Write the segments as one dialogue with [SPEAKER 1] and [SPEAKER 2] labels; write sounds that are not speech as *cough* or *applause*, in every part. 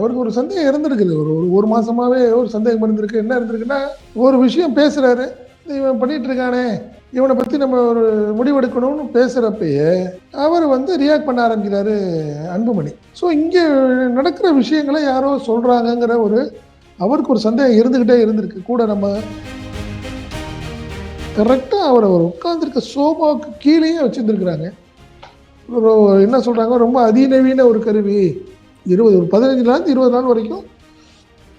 [SPEAKER 1] அவருக்கு ஒரு சந்தேகம் இருந்திருக்குது. ஒரு ஒரு ஒரு மாசமாவே ஒரு சந்தேகம் இருந்திருக்கு. என்ன இருந்திருக்குன்னா ஒரு விஷயம் பேசுறாரு. இவன் பண்ணிட்டு இருக்கானே. இவனை பத்தி நம்ம ஒரு முடிவெடுக்கணும்னு பேசுறப்பயே அவர் வந்து ரியாக்ட் பண்ண ஆரம்பிக்கிறாரு அன்புமணி. ஸோ இங்கே நடக்கிற விஷயங்களை யாரோ சொல்கிறாங்கங்கிற ஒரு அவருக்கு ஒரு சந்தேகம் இருந்துகிட்டே இருந்திருக்கு. கூட நம்ம கரெக்டாக அவரை ஒரு உட்காந்துருக்க சோபாவுக்கு கீழேயே வச்சுருந்துருக்குறாங்க. ஒரு என்ன சொல்கிறாங்க ரொம்ப அதிநவீன ஒரு கருவி. இருபது ஒரு பதினஞ்சு நாள் இருபது நாள் வரைக்கும்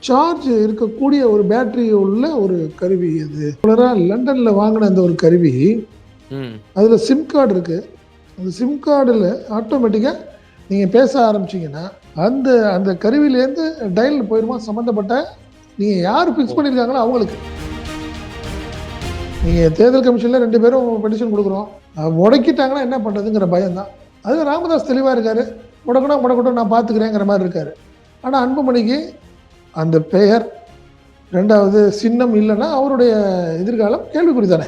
[SPEAKER 1] சார்ஜ் இருக்கக்கூடிய ஒரு பேட்டரி உள்ள ஒரு கருவி அது. லண்டனில் வாங்கின அந்த ஒரு கருவி. அதில் சிம் கார்டு இருக்குது அந்த சிம் கார்டில் ஆட்டோமேட்டிக்காக நீங்கள் பேச ஆரம்பிச்சீங்கன்னா அந்த அந்த கருவியிலேருந்து டயல் போயிருமா? சம்மந்தப்பட்ட நீங்கள் யார் ஃபிக்ஸ் பண்ணியிருக்காங்களோ அவங்களுக்கு. நீங்கள் தேர்தல் கமிஷனில் ரெண்டு பேரும் பெட்டிஷன் கொடுக்குறோம். முடக்கிட்டாங்கன்னா என்ன பண்ணுறதுங்கிற பயம்தான். அது ராமதாஸ் தெளிவாக இருக்காரு. முடக்கணும் முடக்கட்டும் நான் பார்த்துக்கிறேங்கிற மாதிரி இருக்காரு. ஆனால் அன்புமணிக்கு அந்த பெயர் ரெண்டாவது சின்னம் இல்லைன்னா அவருடைய எதிர்காலம் கேள்விக்குறி தானே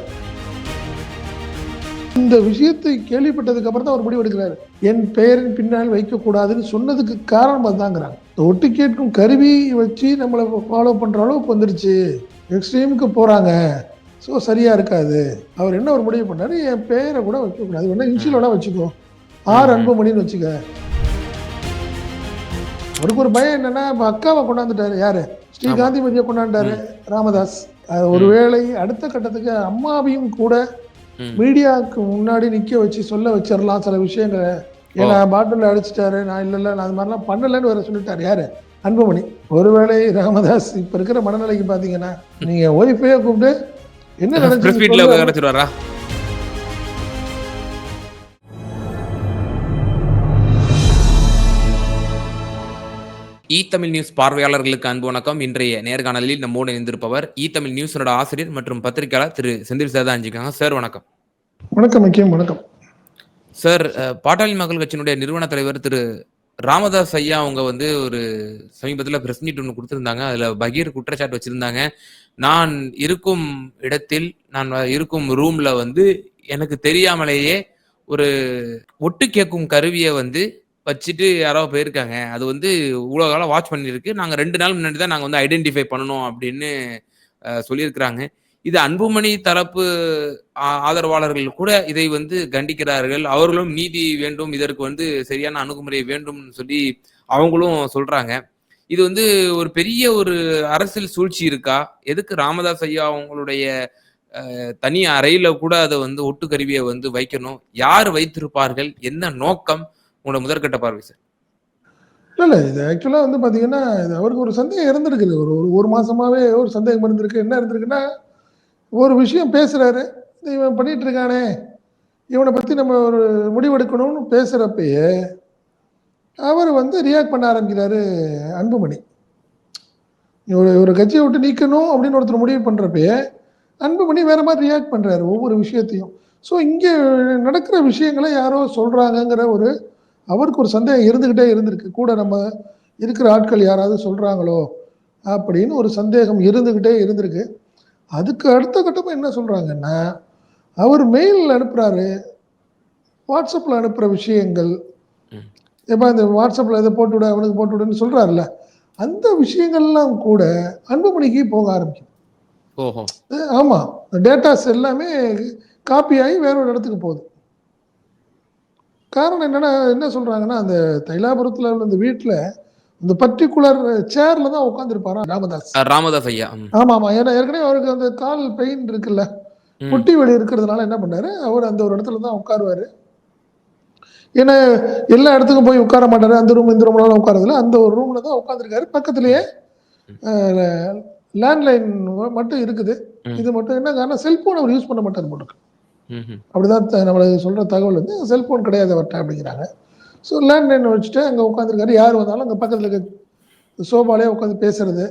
[SPEAKER 1] இந்த விஷயத்தை கேள்விப்பட்டதுக்கு அப்புறம் தான் அவர் முடிவு எடுக்கிறாரு. என் பெயரின் பின்னால் வைக்கக்கூடாதுன்னு சொன்னதுக்கு காரணம் அதுதாங்கிறாங்க. இந்த ஒட்டு கேட்கும் கருவி வச்சு நம்மளை ஃபாலோ பண்ணுற அளவுக்கு வந்துருச்சு. எக்ஸ்ட்ரீமுக்கு போகிறாங்க ஸோ சரியாக இருக்காது. அவர் என்ன ஒரு முடிவு பண்ணாரு? என் பெயரை கூட வைக்கக்கூடாது. வேணா இன்ஷியல் வேணா வச்சுக்கோ. ஆர் அன்புமணின்னு வச்சுக்க. அவருக்கு ஒரு பயம் என்னன்னா இப்போ அக்காவை கொண்டாந்துட்டாரு. யாரு? ஸ்ரீ. காந்திமதியை கொண்டாண்டாரு ராமதாஸ். ஒருவேளை அடுத்த கட்டத்துக்கு அம்மாவையும் கூட. மீடியாவுக்கு முன்னாடி நிக்க வச்சு சொல்ல வச்சிடலாம் சில விஷயங்களை. ஏன்னா பாட்டில் அடிச்சிட்டாரு நான் இல்ல இல்ல நான் அது மாதிரிலாம் பண்ணலன்னு வேற சொல்லிட்டாரு. யாரு? அன்புமணி. ஒருவேளை ராமதாஸ் இப்ப இருக்கிற மனநிலைக்கு பாத்தீங்கன்னா நீங்க ஒய்ஃபையே கூப்பிட்டு என்ன நடந்துச்சு
[SPEAKER 2] இ தமிழ் நியூஸ் பார்வையாளர்களுக்கு அன்பு வணக்கம். இன்றைய நேர்காணலில் நம்மோடு இணைந்திருப்பவர் இ தமிழ் நியூஸோட ஆசிரியர் மற்றும் பத்திரிகையாளர் திரு செந்தில் சார் தான் அஞ்சிக்காங்க சார் வணக்கம்.
[SPEAKER 1] வணக்கம் முக்கியம் வணக்கம்.
[SPEAKER 2] சார் பாட்டாளி மக்கள் கட்சியினுடைய நிறுவன தலைவர் திரு ராமதாஸ் ஐயா அவங்க வந்து ஒரு சமீபத்தில் பிரஸ் மீட் ஒன்று கொடுத்திருந்தாங்க. அதுல பகீர் குற்றச்சாட்டு வச்சிருந்தாங்க. நான் இருக்கும் இடத்தில் நான் இருக்கும் ரூம்ல வந்து எனக்கு தெரியாமலேயே ஒரு ஒட்டு கேட்கும் கருவியை வந்து வச்சுட்டு யாரோ போயிருக்காங்க. அது வந்து இவ்வளோ காலம் வாட்ச் பண்ணியிருக்கு. நாங்கள் ரெண்டு நாள் முன்னாடி தான் நாங்கள் வந்து ஐடென்டிஃபை பண்ணணும் அப்படின்னு சொல்லியிருக்கிறாங்க. இது அன்புமணி தரப்பு ஆ- ஆதரவாளர்கள் கூட இதை வந்து கண்டிக்கிறார்கள். அவர்களும் நீதி வேண்டும் இதற்கு வந்து சரியான அணுகுமுறை வேண்டும்னு சொல்லி அவங்களும் சொல்றாங்க. இது வந்து ஒரு பெரிய ஒரு அரசியல் சூழ்ச்சி இருக்கா? எதுக்கு ராமதாஸ் ஐயா அவங்களுடைய தனி அறையில கூட அதை வந்து ஒட்டு கருவியை வந்து வைக்கணும்? யார் வைத்திருப்பார்கள்? என்ன நோக்கம்? உங்களோட முதற்கட்ட பார்வை சார்?
[SPEAKER 1] இல்ல இல்ல இது ஆக்சுவலா வந்து பாத்தீங்கன்னா இது அவருக்கு ஒரு சந்தேகம் இருந்திருக்குது. ஒரு ஒரு ஒரு மாசமாவே ஒரு சந்தேகம் இருந்திருக்கு. என்ன இருந்திருக்குன்னா ஒரு விஷயம் பேசுறாரு. இவன் பண்ணிட்டு இருக்கானே. இவனை பத்தி நம்ம ஒரு முடிவெடுக்கணும்னு பேசுறப்பயே அவர் வந்து ரியாக்ட் பண்ண ஆரம்பிக்கிறாரு அன்புமணி. ஒரு ஒரு கட்சியை விட்டு நீக்கணும் அப்படின்னு ஒருத்தர் முடிவு பண்றப்பயே அன்புமணி வேற மாதிரி ரியாக்ட் பண்றாரு ஒவ்வொரு விஷயத்தையும். ஸோ இங்கே நடக்கிற விஷயங்களை யாரோ சொல்கிறாங்கங்கிற ஒரு அவருக்கு ஒரு சந்தேகம் இருந்துகிட்டே இருந்திருக்கு. கூட நம்ம இருக்கிற ஆட்கள் யாராவது சொல்றாங்களோ அப்படின்னு ஒரு சந்தேகம் இருந்துகிட்டே இருந்திருக்கு. அதுக்கு அடுத்த கட்டமா என்ன சொல்றாங்கன்னா அவர் மெயில் அனுப்புறாரு வாட்ஸ்அப்ல அனுப்புற விஷயங்கள். எப்ப இந்த வாட்ஸ்அப்ல இதை போட்டு விட அவனுக்கு போட்டு விடுன்னு சொல்றாருல்ல. அந்த விஷயங்கள்லாம் கூட அன்புமணிக்கு போக ஆரம்பிக்கும்
[SPEAKER 2] ஓஹோ.
[SPEAKER 1] அஹ் ஆமா டேட்டாஸ் எல்லாமே காப்பி ஆகி வேற ஒரு இடத்துக்கு போகுது. காரணம் என்னன்னா என்ன சொல்றாங்கன்னா அந்த தைலாபுரத்துல உள்ள அந்த வீட்டுல இந்த பர்டிகுலர் சேர்ல தான் உட்காந்துருப்பாராம் ராமதாஸ்.
[SPEAKER 2] ராமதாஸ் ஐயா ம்.
[SPEAKER 1] ஆமா ஆமா ஏன்னா ஏற்கனவே அவருக்கு அந்த கால் பெயின் இருக்குல்ல.
[SPEAKER 2] ம்.
[SPEAKER 1] முட்டி வலி இருக்கிறதுனால என்ன பண்ணாரு? அவர் அந்த ஒரு இடத்துல தான் உட்காருவாரு. ஏன்னா எல்லா இடத்துக்கும் போய் உட்கார மாட்டாரு. அந்த ரூம் இந்த ரூம்லாம் உட்காரதுல அந்த ஒரு ரூம்ல தான் உட்காந்துருக்காரு பக்கத்துலயே லேண்ட்லைன் மட்டும் இருக்குது. இது மட்டும் என்ன காரணம் செல்போன் அவர் யூஸ் பண்ண மாட்டார் போட்டுருக்கு. அப்படிதான் நம்மளுக்கு சொல்ற தகவல் வந்து செல்போன் கிடையாது அவர்கிட்ட அப்படிங்கிறாங்க. ஸோ லேண்ட்லைன் வச்சுட்டு அங்கே உட்காந்துருக்காரு யார் வந்தாலும் அங்கே பக்கத்தில் இருக்க சோபாலே உட்காந்து பேசுறது.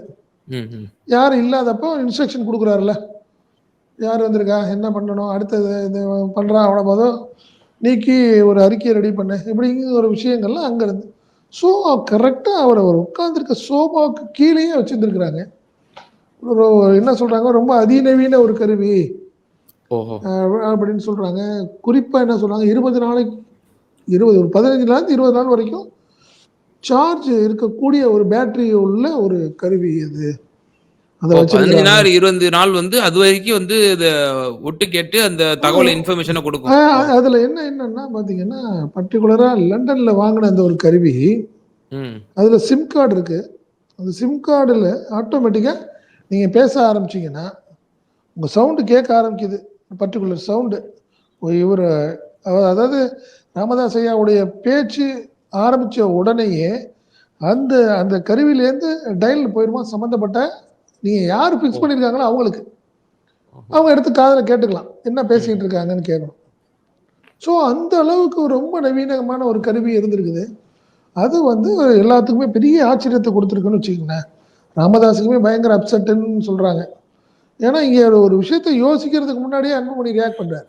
[SPEAKER 1] யார் இல்லாதப்போ இன்ஸ்ட்ரக்ஷன் கொடுக்குறாருல யார் வந்திருக்கா? என்ன பண்ணணும்? அடுத்தது இது பண்ணுறான் அவனை போதும் நீக்கி ஒரு அறிக்கையை ரெடி பண்ணு. இப்படிங்கிற ஒரு விஷயங்கள்லாம் அங்கே இருந்து. ஸோ கரெக்டாக அவர் அவர் உட்காந்துருக்க சோபாவுக்கு கீழேயே வச்சுருந்துருக்குறாங்க. ஒரு என்ன சொல்கிறாங்க ரொம்ப அதிநவீன ஒரு கருவி. அப்படின்னு சொல்கிறாங்க குறிப்பாக என்ன சொல்கிறாங்க இருபது நாளைக்கு இருபது ஒரு பதினஞ்சு நாள் இருபது நாள் வரைக்கும் சார்ஜ் இருக்கக்கூடிய ஒரு பேட்டரி உள்ள ஒரு கருவி அது
[SPEAKER 2] பதினஞ்சு நாள் இருபது நாள் வந்து அது வரைக்கும் வந்து ஒட்டு கேட்டு அந்த தகவல் இன்ஃபர்மேஷனை கொடுக்கும்.
[SPEAKER 1] அதுல என்ன என்னன்னா பாத்தீங்கன்னா பர்டிகுலரா லண்டன்ல வாங்கின அந்த ஒரு கருவி. அதுல சிம் கார்டு இருக்கு. அந்த சிம் கார்டில் ஆட்டோமேட்டிக்கா நீங்க பேச ஆரம்பிச்சீங்கன்னா உங்க சவுண்டு கேட்க ஆரம்பிக்குது. பர்டிகுலர் சவுண்டு இவர் அதாவது ராமதாஸ் ஐயாவுடைய பேச்சு ஆரம்பிச்ச உடனேயே அந்த அந்த கருவியிலேருந்து டயல் போயிருமா? சம்மந்தப்பட்ட நீங்க யார் ஃபிக்ஸ் பண்ணியிருக்காங்களோ அவங்களுக்கு. அவங்க எடுத்து காதில் கேட்டுக்கலாம். என்ன பேசிக்கிட்டு இருக்காங்கன்னு கேட்கணும். ஸோ அந்த அளவுக்கு ரொம்ப நவீனமான ஒரு கருவி இருந்திருக்குது. அது வந்து எல்லாத்துக்குமே பெரிய ஆச்சரியத்தை கொடுத்துருக்குன்னு வச்சுக்கோங்களேன். ராமதாஸுக்குமே பயங்கர அப்செட்டுன்னு சொல்றாங்க. ஏன்னா இங்க ஒரு விஷயத்தை யோசிக்கிறதுக்கு முன்னாடியே அன்புமணி ரியாக்ட் பண்றாரு.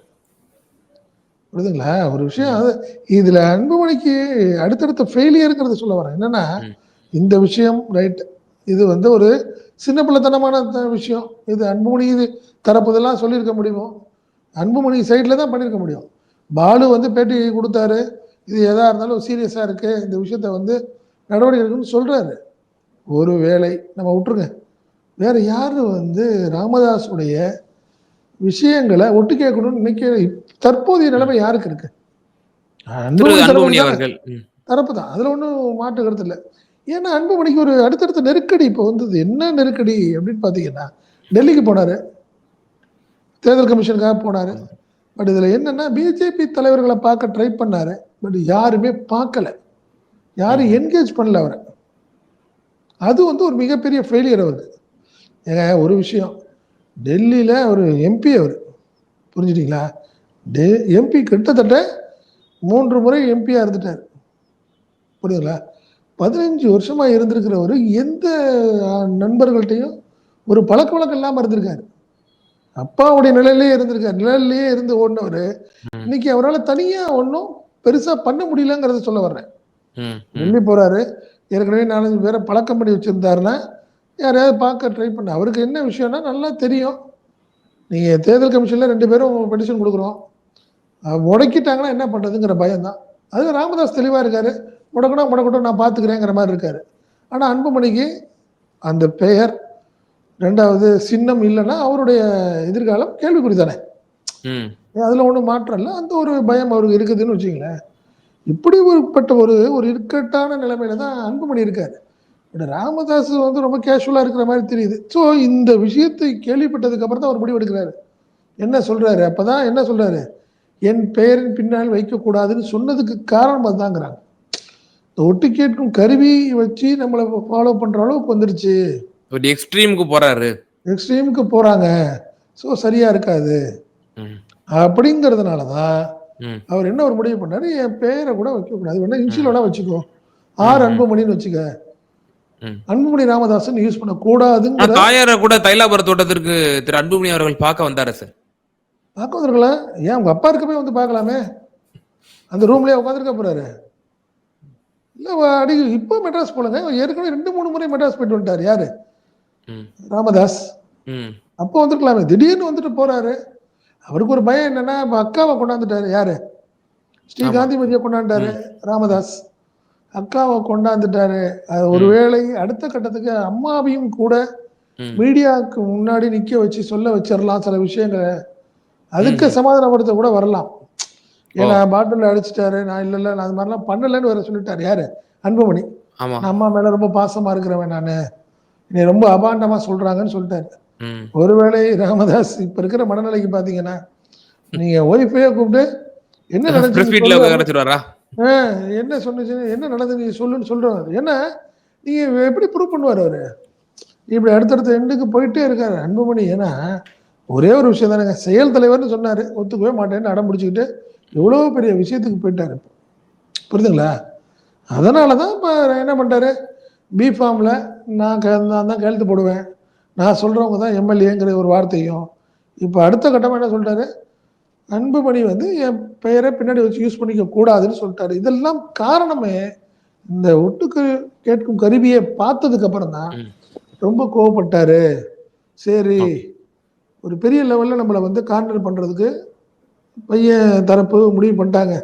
[SPEAKER 1] புரியுதுங்களா? ஒரு விஷயம் அது. இதுல அன்புமணிக்கு அடுத்தடுத்த ஃபெயிலியருங்கிறத சொல்ல வரேன். என்னன்னா. இந்த விஷயம் ரைட் இது வந்து ஒரு சின்ன பிள்ளைத்தனமான விஷயம். இது அன்புமணி இது தரப்புதெல்லாம் சொல்லியிருக்க முடியுமோ? அன்புமணி சைடில் தான் பண்ணியிருக்க முடியும். பாலு வந்து பேட்டி கொடுத்தாரு. இது எதா இருந்தாலும் சீரியஸாக இருக்கு. இந்த விஷயத்த வந்து நடவடிக்கை எடுக்கணும்னு சொல்றாரு. ஒரு வேளை நம்ம விட்டுருங்க. வேற யாரு வந்து ராமதாஸுடைய விஷயங்களை ஒட்டு கேட்கணும்னு நினைக்கிற தற்போதைய நிலைமை யாருக்கு இருக்கு? தரப்பு தான். அதுல ஒன்றும் மாற்று கருத்து இல்லை. ஏன்னா அன்புமணிக்கு ஒரு அடுத்தடுத்த நெருக்கடி இப்போ வந்தது. என்ன நெருக்கடி அப்படின்னு பார்த்தீங்கன்னா டெல்லிக்கு போனாரு. தேர்தல் கமிஷனுக்காக போனாரு. பட் இதுல என்னன்னா பிஜேபி தலைவர்களை பார்க்க ட்ரை பண்ணாரு. பட் யாருமே பார்க்கல. யாரும் என்கேஜ் பண்ணல அவரை. அது வந்து ஒரு மிகப்பெரிய ஃபெயிலியர் அவருக்கு. ஏங்க ஒரு விஷயம். டெல்லியில ஒரு எம்பி அவர். புரிஞ்சுட்டீங்களா? டெ எம்பி கிட்டத்தட்ட மூன்று முறை எம்பியா இருந்துட்டார். புரியுதுங்களா? பதினஞ்சு வருஷமா இருந்திருக்கிறவர் எந்த நண்பர்கள்ட்டையும் ஒரு பழக்க வழக்கம் இல்லாம இருந்திருக்காரு. அப்பாவுடைய நிலையிலேயே இருந்திருக்காரு. நிழல்லையே இருந்து ஓடினவர். இன்னைக்கு அவரால் தனியா ஒன்றும் பெருசா பண்ண முடியலங்கிறத சொல்ல வர்றேன். டெல்லி போறாரு. ஏற்கனவே நாலஞ்சு பேரை பழக்கம் பண்ணி வச்சிருந்தாருன்னா யாரையாவது பார்க்க ட்ரை பண்ண. அவருக்கு என்ன விஷயம்னா நல்லா தெரியும். நீங்க தேர்தல் கமிஷன்ல ரெண்டு பேரும் பெட்டிஷன் கொடுக்குறோம். முடக்கிட்டாங்கன்னா என்ன பண்றதுங்கிற பயம்தான். அது ராமதாஸ் தெளிவா இருக்காரு. முடக்கணும் முடக்கட்டும் நான் பார்த்துக்கிறேங்கிற மாதிரி இருக்காரு. ஆனா அன்புமணிக்கு அந்த பெயர் ரெண்டாவது சின்னம் இல்லைன்னா அவருடைய எதிர்காலம் கேள்விக்குறி தானே. அதுல ஒன்றும் மாற்றம் இல்லை. அந்த ஒரு பயம் அவருக்கு இருக்குதுன்னு வச்சுங்களேன் இப்படி ஒருப்பட்ட ஒரு ஒரு இக்கட்டான நிலைமையில தான் அன்புமணி இருக்காரு. பட் ராமதாஸ் வந்து ரொம்ப கேஷுவலா இருக்கிற மாதிரி தெரியுது. ஸோ இந்த விஷயத்தை கேள்விப்பட்டதுக்கு அப்புறம் தான் அவர் முடிவு எடுக்கிறாரு. என்ன சொல்றாரு? அப்பதான் என்ன சொல்றாரு? என் பெயரின் பின்னால் வைக்கக்கூடாதுன்னு சொன்னதுக்கு காரணம் அதுதாங்கிறாங்க இந்த ஒட்டு கேட்கும் கருவி வச்சு நம்மளை ஃபாலோ பண்ற அளவுக்கு வந்துருச்சு.
[SPEAKER 2] ஒரு எக்ஸ்ட்ரீமுக்கு போறாரு.
[SPEAKER 1] எக்ஸ்ட்ரீமுக்கு போறாங்க. ஸோ சரியா இருக்காது. அப்படிங்கிறதுனால தான். அவர் என்ன ஒரு முடிவு பண்ணாரு? என் பேரை கூட வைக்கக்கூடாது. வேணா இன்சியலோட வச்சுக்கோ. ஆர். அன்புமணின்னு வச்சுக்க. அன்புமணி ராமதாசன் யூஸ் பண்ணக்கூடாதுங்கிற
[SPEAKER 2] தாயாரை கூட தைலாபுர தோட்டத்திற்கு திரு அன்புமணி அவர்கள் பார்க்க வந்தாரு சார்?
[SPEAKER 1] பார்க்க வந்திருக்கலாம் ஏன் உங்க அப்பா இருக்கப்பே வந்து பார்க்கலாமே? அந்த ரூம்லயே உட்காந்துருக்க போறாரு. இல்ல அடி இப்போ மெட்ராஸ் போலங்க. ஏற்கனவே ரெண்டு மூணு முறை மெட்ராஸ் போயிட்டு வந்துட்டார். யாரு. ராமதாஸ். அப்போ வந்திருக்கலாமே. திடீர்னு வந்துட்டு போறாரு. அவருக்கு ஒரு பயம் என்னன்னா அக்காவை கொண்டாந்துட்டாரு. யாரு? ஸ்ரீ
[SPEAKER 2] ஆமா.
[SPEAKER 1] காந்திமதியை கொண்டாண்டாரு. ராமதாஸ். அக்காவை கொண்டாந்துட்டாரு. அது ஒருவேளை அடுத்த கட்டத்துக்கு அம்மாவையும் கூட. மீடியாவுக்கு முன்னாடி நிக்க வச்சு சொல்ல வச்சிடலாம் சில விஷயங்களை. அதுக்கு சமாதானப்படுத்த கூட வரலாம். ஏன்னா பாட்டில் அடிச்சிட்டாரு நான் இல்ல இல்ல நான் அது மாதிரிலாம் பண்ணலன்னு வேற சொல்லிட்டாரு. யாரு? அன்புமணி. அம்மா மேல ரொம்ப பாசமா இருக்கிறவன் நானு. என்னை ரொம்ப அபாண்டமா சொல்றாங்கன்னு சொல்லிட்டாரு. ஒருவேளை ராமதாஸ் இப்ப இருக்கிற மனநிலைக்கு பாத்தீங்கன்னா நீங்க ஒய்ஃபையே கூப்பிட்டு என்ன *laughs* நடந்துச்சு என்ன சொன்னுச்சு? என்ன நடந்தது? நீ சொல்லுன்னு சொல்றாரு. ஏன்னா நீங்கள் எப்படி ப்ரூவ் பண்ணுவார் அவர்? இப்படி அடுத்தடுத்த எண்டுக்கு போயிட்டே இருக்காரு அன்புமணி. ஏன்னா ஒரே ஒரு விஷயம் தானேங்க. செயல் தலைவர்னு சொன்னார். ஒத்துக்கவே மாட்டேன்னு அடம் பிடிச்சிக்கிட்டு எவ்வளவு பெரிய விஷயத்துக்கு போயிட்டாரு புரியுதுங்களா? அதனால தான் இப்போ என்ன பண்ணிட்டாரு? பி ஃபார்மில் நான் க- நான் தான் கையெழுத்து போடுவேன். நான் சொல்கிறவங்க தான் எம்எல்ஏங்கிற ஒரு வார்த்தையும். இப்போ அடுத்த கட்டமாக என்ன சொல்லிட்டாரு? அன்புமணி வந்து என் பெயரை பின்னாடி வச்சு யூஸ் பண்ணிக்க கூடாதுன்னு சொல்லிட்டாரு. இதெல்லாம் காரணமே இந்த ஒட்டுக்கு கேட்கும் கருவியை பார்த்ததுக்கு அப்புறம் தான். ரொம்ப கோவப்பட்டாரு. சரி ஒரு பெரிய லெவல்ல நம்மளை வந்து கார்னர் பண்றதுக்கு பையன் தரப்பு முடிவு பண்ணிட்டாங்க.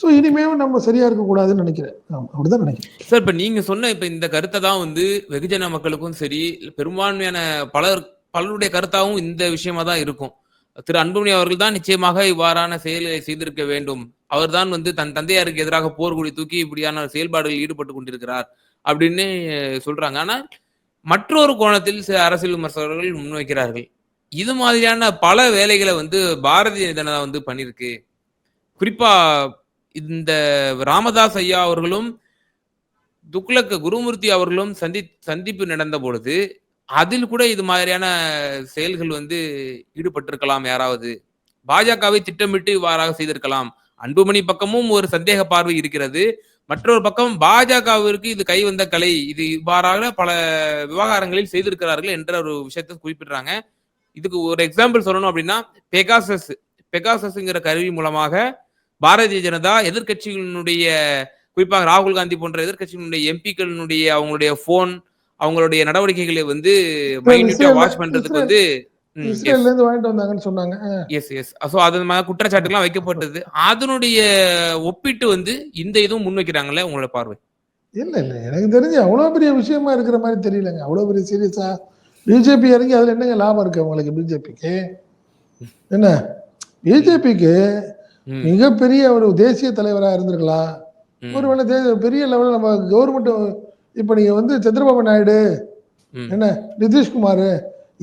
[SPEAKER 1] ஸோ இனிமேவும் நம்ம சரியா இருக்கக்கூடாதுன்னு நினைக்கிறேன். அப்படிதான் நினைக்கிறேன்.
[SPEAKER 2] சார் இப்ப நீங்க சொன்ன இப்ப இந்த கருத்தை தான் வந்து வெகுஜன மக்களுக்கும் சரி பெரும்பான்மையான பலர் பலருடைய கருத்தாவும் இந்த விஷயமா தான் இருக்கும். திரு அன்புமணி அவர்கள் தான் நிச்சயமாக இவ்வாறான செயலை செய்திருக்க வேண்டும். அவர்தான் வந்து தன் தந்தையாருக்கு எதிராக போர்க்குடி தூக்கி இப்படியான செயல்பாடுகளில் ஈடுபட்டு கொண்டிருக்கிறார் அப்படின்னு சொல்றாங்க. ஆனால் மற்றொரு கோணத்தில் சில அரசியல் விமர்சகர்கள் முன்வைக்கிறார்கள். இது மாதிரியான பல வேலைகளை வந்து பாரதிய ஜனதா வந்து பண்ணியிருக்கு. குறிப்பா இந்த ராமதாஸ் ஐயா அவர்களும் துக்ளக்க குருமூர்த்தி அவர்களும் சந்தி சந்திப்பு நடந்த பொழுது அதில் கூட இது மாதிரியான செயல்கள் வந்து ஈடுபட்டிருக்கலாம் யாராவது. பாஜகவை திட்டமிட்டு இவ்வாறாக செய்திருக்கலாம். அன்புமணி பக்கமும் ஒரு சந்தேக பார்வை இருக்கிறது. மற்றொரு பக்கம் பாஜகவிற்கு இது கை வந்த கலை. இது இவ்வாறாக பல விவகாரங்களில் செய்திருக்கிறார்கள் என்ற ஒரு விஷயத்தை குறிப்பிடுறாங்க. இதுக்கு ஒரு எக்ஸாம்பிள் சொல்லணும் அப்படின்னா பெகாசஸ் பெகாசஸ்ங்கிற கருவி மூலமாக பாரதிய ஜனதா எதிர்க்கட்சிகளினுடைய குறிப்பாக ராகுல் காந்தி போன்ற எதிர்க்கட்சிகளுடைய எம்பிக்களினுடைய அவங்களுடைய போன் அவங்களுடைய நடவடிக்கைகளை வந்து மைன்யூட்டா வாட்ச் பண்றதுக்கு வந்து
[SPEAKER 1] இஸ்ரேல்ல இருந்து வாங்கிட்டு வந்தாங்கன்னு சொன்னாங்க.
[SPEAKER 2] எஸ் எஸ் ஸோ அது மாதிரி குற்றச்சாட்டுலாம் வைக்கப்பட்டது. அதனுடைய ஒப்பிட்டு வந்து இந்த இதுவும் முன்வைக்கிறாங்கல்ல உங்களோட பார்வை?
[SPEAKER 1] இல்ல இல்ல. எனக்கு தெரிஞ்சு அவ்வளவு பெரிய விஷயமா இருக்கிற மாதிரி தெரியலங்க. அவ்வளவு பெரிய சீரியஸா பிஜேபி இறங்கி அதுல என்னங்க லாபம் இருக்கு உங்களுக்கு பிஜேபிக்கு என்ன? பிஜேபிக்கு மிகப்பெரிய ஒரு தேசிய தலைவரா இருந்திருக்கலாம். ஒருவேளை பெரிய லெவலில் நம்ம கவர்மெண்ட் இப்ப நீங்க வந்து சந்திரபாபு நாயுடு. என்ன நிதிஷ்குமார்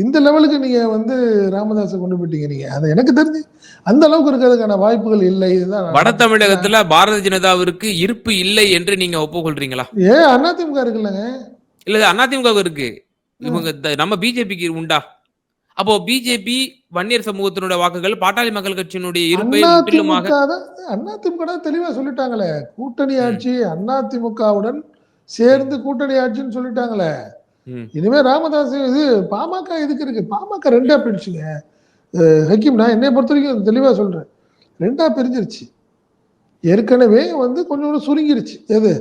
[SPEAKER 1] இந்த லெவலுக்கு நீங்க வந்து ராமதாஸை கொண்டு போயிட்டீங்க நீங்க. அது எனக்கு தெரிஞ்சு அந்த அளவுக்கு இருக்கிறதுக்கான வாய்ப்புகள் இல்லை. இதுதான்
[SPEAKER 2] வட தமிழகத்துல பாரதிய ஜனதாவிற்கு இருப்பு இல்லை என்று நீங்க ஒப்புக்கொள்றீங்களா?
[SPEAKER 1] ஏன் அதிமுக இருக்குல்லங்க.
[SPEAKER 2] இல்ல அதிமுக இருக்கு. இவங்க நம்ம பிஜேபிக்கு உண்டா? அப்போ பிஜேபி வன்னியர் சமூகத்தினுடைய வாக்குகள் பாட்டாளி மக்கள் கட்சியினுடைய இருப்பை முற்றிலுமாக
[SPEAKER 1] அதிமுக தெளிவா சொல்லிட்டாங்களே. கூட்டணி ஆட்சி அதிமுகவுடன் சேர்ந்து கூட்டணி ஆட்சின்னு சொல்லிட்டாங்களே. இனிமே ராமதாஸ் இது பாமக எதுக்கு இருக்கு? பாமக ரெண்டா பிரிச்சுங்க. ஹக்கீம் நான் என்னை பொறுத்த வரைக்கும் தெளிவா சொல்றேன். ரெண்டா பிரிஞ்சிருச்சு. ஏற்கனவே வந்து கொஞ்சம் சுருங்கிருச்சு. எது.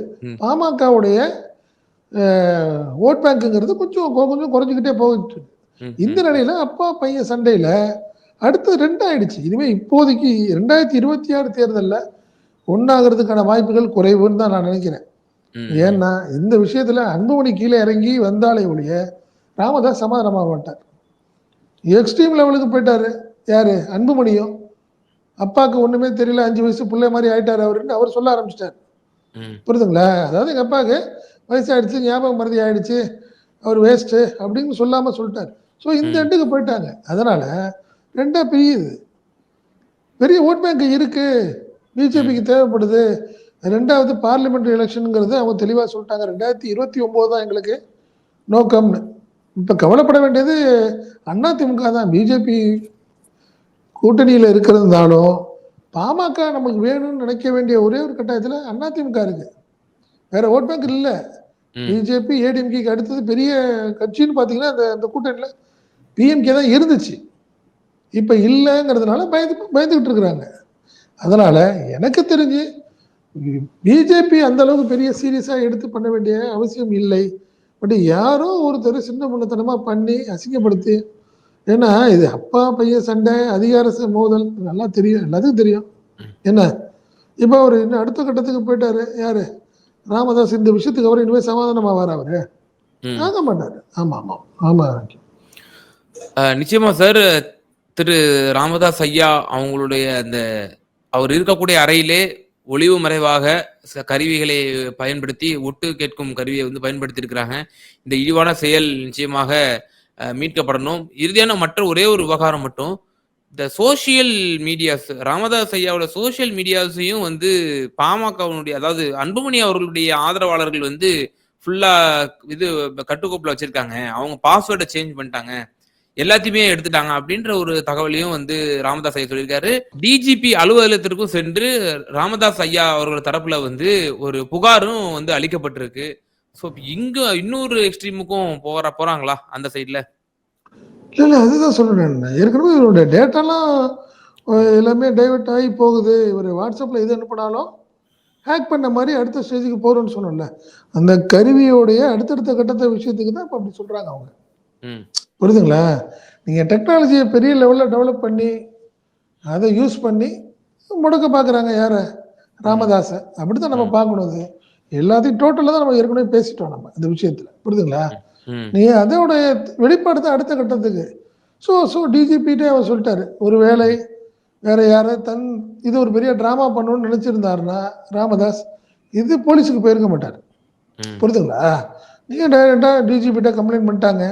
[SPEAKER 1] பாமகவுடைய ஓட் பேங்க்குங்கிறது கொஞ்சம் கொஞ்சம் குறைஞ்சிக்கிட்டே போயிட்டு இந்த நிலையில அப்பா பையன் சண்டையில அடுத்து ரெண்டாயிடுச்சு. இனிமே இப்போதைக்கு ரெண்டாயிரத்தி இருபத்தி ஆறு தேர்தல்ல ஒன்னாகிறதுக்கான வாய்ப்புகள் குறைவுன்னு தான் நான் நினைக்கிறேன். ஏன்னா இந்த விஷயத்துல அன்புமணி கீழே இறங்கி வந்தாலே ஒழிய ராமதாஸ் சமாதானமாக மாட்டார் எக்ஸ்ட்ரீம் லெவலுக்கு போயிட்டாரு. யாரு? அன்புமணியும் அப்பாவுக்கு ஒண்ணுமே தெரியல அஞ்சு வயசு பிள்ளை மாதிரி ஆயிட்டாரு அவருன்னு அவர் சொல்ல ஆரம்பிச்சிட்டார். புரியுதுங்களா? அதாவது எங்க அப்பாவுக்கு வயசாயிடுச்சு ஞாபகம் மருதி ஆயிடுச்சு அவர் வேஸ்ட் அப்படின்னு சொல்லாம சொல்லிட்டார். ஸோ இந்த. எண்டுக்கு போயிட்டாங்க. அதனால ரெண்டா பிரியுது. பெரிய ஓட் பேங்க் இருக்கு. பிஜேபிக்கு தேவைப்படுது. ரெண்டாவது பார்லிமெண்ட் எலெக்ஷனுங்கிறது அவங்க தெளிவாக சொல்லிட்டாங்க. ரெண்டாயிரத்தி இருபத்தி ஒன்பது தான் எங்களுக்கு நோக்கம்னு. இப்போ கவலைப்பட வேண்டியது அதிமுக தான். பிஜேபி கூட்டணியில் இருக்கிறதுனாலும் பாமக நமக்கு வேணும்னு நினைக்க வேண்டிய ஒரே ஒரு கட்டாயத்தில் அதிமுக இருக்கு. வேற ஓட் பேங்க் இல்லை. பிஜேபி ஏடிஎம்கேக்கு அடுத்தது பெரிய கட்சின்னு பார்த்தீங்கன்னா அந்த அந்த கூட்டணியில் பிஎம்கே தான் இருந்துச்சு. இப்போ இல்லைங்கிறதுனால பயந்து பயந்துக்கிட்டு இருக்கிறாங்க. அதனால எனக்கு தெரிஞ்சு பிஜேபி அந்த அளவுக்கு பெரிய சீரியஸாக எடுத்து பண்ண வேண்டிய அவசியம் இல்லை. பட் யாரோ ஒருத்தர் சின்ன முன்னத்தனமாக பண்ணி அசிங்கப்படுத்தி ஏன்னா இது அப்பா பையன் சண்டை அதிகார மோதல் நல்லா தெரியும் எல்லாத்துக்கும் தெரியும். என்ன? இப்போ அவர் இன்னும் அடுத்த கட்டத்துக்கு போயிட்டாரு. யாரு? ராமதாஸ் இந்த விஷயத்துக்கு அவர் இனிமேல் சமாதானமாவார் அவரு?
[SPEAKER 2] ம்.
[SPEAKER 1] ஆக மாட்டாரு. ஆமா ஆமா ஆமா
[SPEAKER 2] நிச்சயமா சார் திரு ராமதாஸ் ஐயா அவங்களுடைய அந்த அவர் இருக்கக்கூடிய அறையிலே ஒளிவு மறைவாக கருவிகளை பயன்படுத்தி ஒட்டு கேட்கும் கருவியை வந்து பயன்படுத்தி இருக்கிறாங்க இந்த இழிவான செயல் நிச்சயமாக மீட்கப்படணும். இறுதியான மற்ற ஒரே ஒரு விவகாரம் மட்டும் இந்த சோஷியல் மீடியாஸ் ராமதாஸ் ஐயாவோட சோஷியல் மீடியாஸையும் வந்து பாமகவினுடைய அதாவது அன்புமணி அவர்களுடைய ஆதரவாளர்கள் வந்து ஃபுல்லா இது கட்டுக்கோப்புல வச்சிருக்காங்க. அவங்க பாஸ்வேர்டை சேஞ்ச் பண்ணிட்டாங்க. எல்லாத்தையுமே எடுத்துட்டாங்க அப்படின்ற ஒரு தகவலையும் வந்து ராமதாஸ் ஐயா சொல்லியிருக்காரு. டிஜிபி அலுவலகத்திற்கும் சென்று ராமதாஸ் ஐயா அவர்கள் தரப்புல வந்து ஒரு புகாரும் வந்து அளிக்கப்பட்டிருக்கு. ஸோ இங்க இன்னொரு எக்ஸ்ட்ரீமுக்கும் போற போறாங்களா அந்த சைட்ல
[SPEAKER 1] இல்லை இல்லை அதுதான் சொல்றேன். நான். ஏற்கனவே இவருடைய டேட்டாலாம் எல்லாமே டைவர்ட் ஆகி போகுது. இவர் வாட்ஸ்அப்பில் எது அனுப்பினாலும் ஹேக் பண்ண மாதிரி அடுத்த ஸ்டேஜுக்கு போகிறோன்னு சொன்னோம்ல அந்த கருவியோடைய அடுத்தடுத்த கட்டத்த விஷயத்துக்கு தான் இப்போ அப்படி சொல்கிறாங்க அவங்க.
[SPEAKER 2] ம்.
[SPEAKER 1] புரியுதுங்களா நீங்கள் டெக்னாலஜியை பெரிய லெவலில் டெவலப் பண்ணி அதை யூஸ் பண்ணி முடக்க பார்க்குறாங்க யாரை? ராமதாஸை அப்படிதான் நம்ம
[SPEAKER 2] ம்.
[SPEAKER 1] பார்க்கணும் அது. எல்லாத்தையும் டோட்டலாக தான் நம்ம ஏற்கனவே பேசிட்டோம் நம்ம இந்த விஷயத்தில். புரியுதுங்களா
[SPEAKER 2] ம்.
[SPEAKER 1] நீ அதோட வெளிப்பாடு தான் அடுத்த கட்டத்துக்கு. ஸோ ஸோ டிஜிபிட்டே அவர் சொல்லிட்டாரு. ஒரு வேலை வேற யாரை தன் இது ஒரு பெரிய ட்ராமா பண்ணணும்னு நினச்சிருந்தாருன்னா ராமதாஸ் இது போலீஸுக்கு போயிருக்க மாட்டார்.
[SPEAKER 2] ம்.
[SPEAKER 1] புரியுதுங்களா நீங்கள் டைரெக்டாக டிஜிபிட்ட கம்ப்ளைண்ட் பண்ணிட்டாங்க.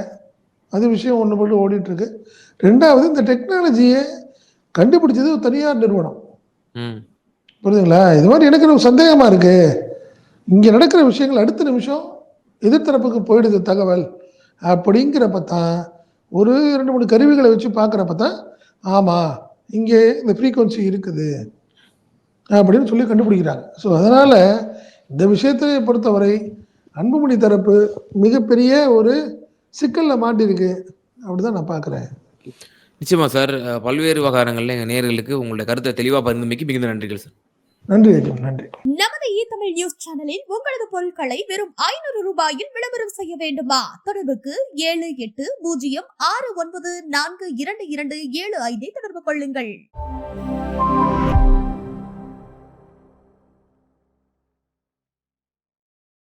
[SPEAKER 1] அது விஷயம் ஒன்று போட்டு ஓடிட்டு இருக்கு ரெண்டாவது இந்த டெக்னாலஜியை கண்டுபிடிச்சது ஒரு தனியார் நிறுவனம்.
[SPEAKER 2] ம்.
[SPEAKER 1] புரியுதுங்களா? இது மாதிரி எனக்கு ஒரு சந்தேகமாக இருக்கு. இங்கே நடக்கிற விஷயங்கள் அடுத்த நிமிஷம் எதிர்த்தரப்புக்கு போயிடுது தகவல். அப்படிங்கிறப்ப தான் ஒரு ரெண்டு மூணு கருவிகளை வச்சு பார்க்குறப்ப தான் ஆமாம் இங்கே இந்த ஃப்ரீக்குவன்சி இருக்குது. அப்படின்னு சொல்லி கண்டுபிடிக்கிறாங்க. ஸோ அதனால் இந்த விஷயத்தை பொறுத்தவரை அன்புமணி தரப்பு மிகப்பெரிய ஒரு சிக்கலில் மாட்டியிருக்கு அப்படி தான் நான் பார்க்குறேன்
[SPEAKER 2] நிச்சயமா சார். பல்வேறு விவகாரங்கள்ல எங்க நேயர்களுக்கு உங்களுடைய கருத்தை தெளிவா பகிர்ந்தமைக்கு மிகுந்த நன்றிகள் சார்.
[SPEAKER 1] நன்றி நன்றி.
[SPEAKER 3] நமது இ தமிழ் நியூஸ் சேனலில் உங்களது பொருட்களை வெறும் ஐநூறு ரூபாயில் விளம்பரம் செய்ய வேண்டுமா? தொடர்புக்கு ஏழு எட்டு பூஜ்ஜியம் ஆறு ஒன்பது நான்கு இரண்டு இரண்டு ஏழு ஐந்தை தொடர்பு கொள்ளுங்கள்.